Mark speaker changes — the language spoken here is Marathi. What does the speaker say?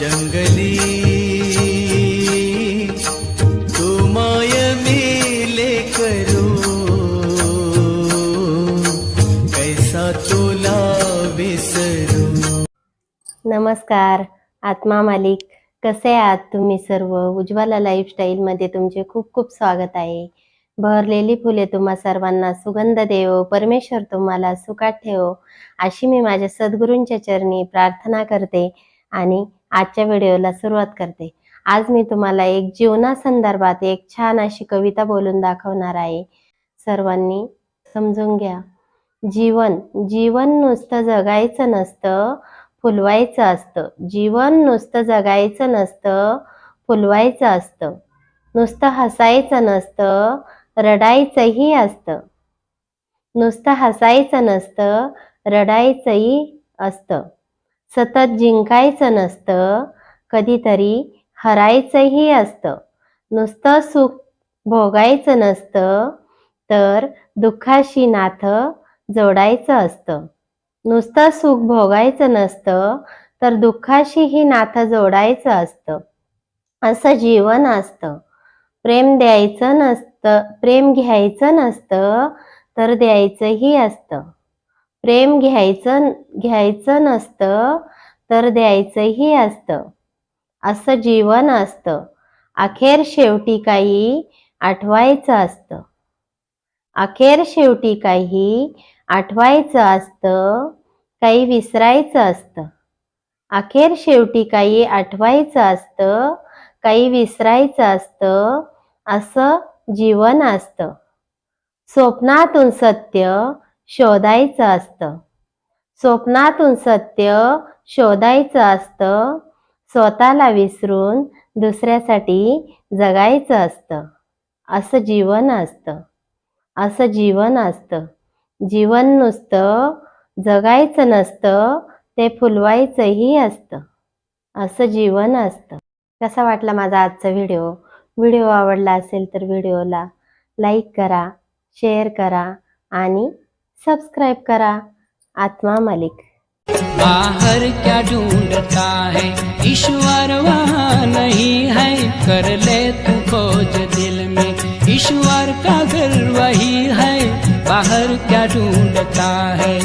Speaker 1: जंगली तुमाय मेले कैसा तुला विसरू
Speaker 2: नमस्कार आत्मा मालिक. कसे आहात तुम्ही सर्व? उज्ज्वला लाईफस्टाईलमध्ये तुमचे खूप खूप स्वागत आहे. बहरलेली फुले तुम्हा सर्वांना सुगंध देव परमेश्वर तुम्हाला सुखात ठेवो. अशी मी माझ्या सद्गुरूंच्या चरणी प्रार्थना करते आणि आजच्या व्हिडिओला सुरुवात करते. आज मी तुम्हाला एक जीवनासंदर्भात एक छान अशी कविता बोलून दाखवणार आहे. सर्वांनी समजून घ्या. जीवन जीवन नुसतं जगायचं नसतं फुलवायचं असतं. जीवन नुसतं जगायचं नसतं फुलवायचं असतं. नुसतं हसायचं नसतं रडायचंही असतं. नुसतं हसायचं नसतं रडायचंही असतं. सतत जिंकायचं नसतं कधीतरी हरायचंही असतं. नुसतं सुख भोगायचं नसतं तर दुःखाशी नातं जोडायचं असतं. नुसतं सुख भोगायचं नसतं तर दुःखाशीही नातं जोडायचं असतं. असं जीवन असतं. प्रेम द्यायचं नसतं प्रेम घ्यायचं नसतं तर द्यायचंही असतं. प्रेम घ्यायचं घ्यायचं नसतं तर द्यायचंही असतं. असं जीवन असतं. अखेर शेवटी काही आठवायचं असतं. अखेर शेवटी काही आठवायचं असतं काही विसरायचं असतं. अखेर शेवटी काही आठवायचं असतं काही विसरायचं असतं असं जीवन असतं. स्वप्नातून सत्य शोधायचं असतं. स्वप्नातून सत्य शोधायचं असतं. स्वतःला विसरून दुसऱ्यासाठी जगायचं असतं. असं जीवन असतं. असं जीवन असतं. जीवन नुसतं जगायचं नसतं ते फुलवायचंही असतं. असं जीवन असतं. कसा वाटला माझा आजचा व्हिडिओ? व्हिडिओ आवडला असेल तर व्हिडिओला लाईक करा शेअर करा आणि सबस्क्राईब करा आत्मा मलिक।
Speaker 3: बाहर क्या ढूंढता है? ईश्वर वहाँ नहीं है। कर ले तू खोज दिल में। ईश्वर का घर वही है। बाहर क्या ढूंढता है?